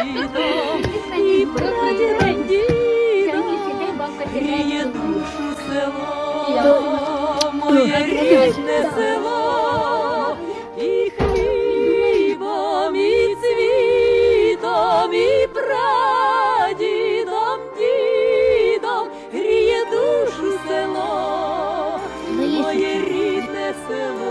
і прадіда діда, гріє душу село, моє рідне село, і хлібом, і цвітом, і прадідом, дідом, гріє душу село, моє рідне село.